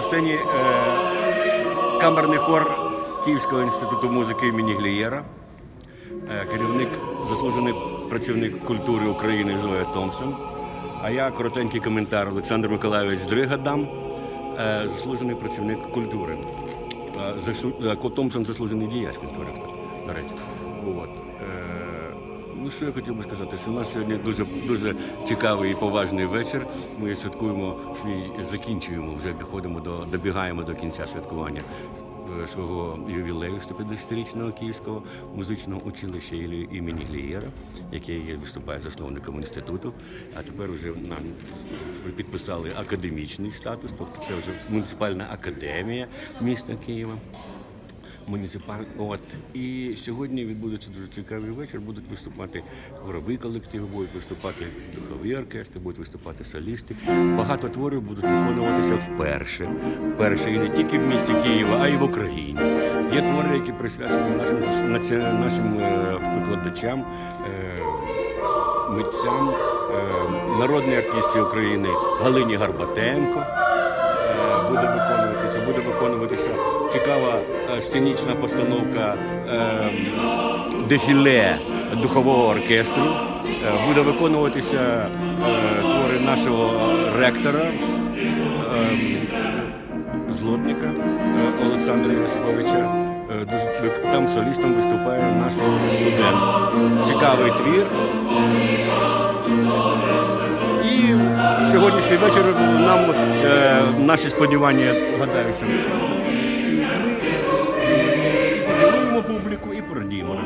сцені е, камерний хор Київського інституту музики імені Глієра, е, керівник, заслужений працівник культури України Зоя Томпсон. А я коротенький коментар Олександр Миколайович Дрига дам, е, заслужений працівник культури. Е, засу- е, Томпсон заслужений діяч культури, до речі. От. Що я хотів би сказати, що у нас сьогодні дуже дуже цікавий і поважний вечір. Ми святкуємо свій, закінчуємо, вже доходимо до добігаємо до кінця святкування е, свого ювілею 150-річного Київського музичного училища імені Глієра, яке є виступає засновником інституту. А тепер вже нам підписали академічний статус, тобто це вже муніципальна академія міста Києва муніципальний. От і сьогодні відбудеться дуже цікавий вечір. Будуть виступати хорові колективи, будуть виступати духові оркестри, будуть виступати солісти. Багато творів будуть виконуватися вперше. Вперше і не тільки в місті Києва, а й в Україні. Є твори, які присвячені нашим нашим е, викладачам. е, Митцям, е, народній артистці України Галині Гарбатенко, буде буде виконуватися цікава е, сценічна постановка е, дефіле духового оркестру. Е, Буде виконуватися е, твори нашого ректора. е, Злотника Олександра Йосиповича. Там солістом виступає наш студент. Цікавий твір. сьогоднішній вечір нам е, наші сподівання гадаю, що ми публіку і продіємо.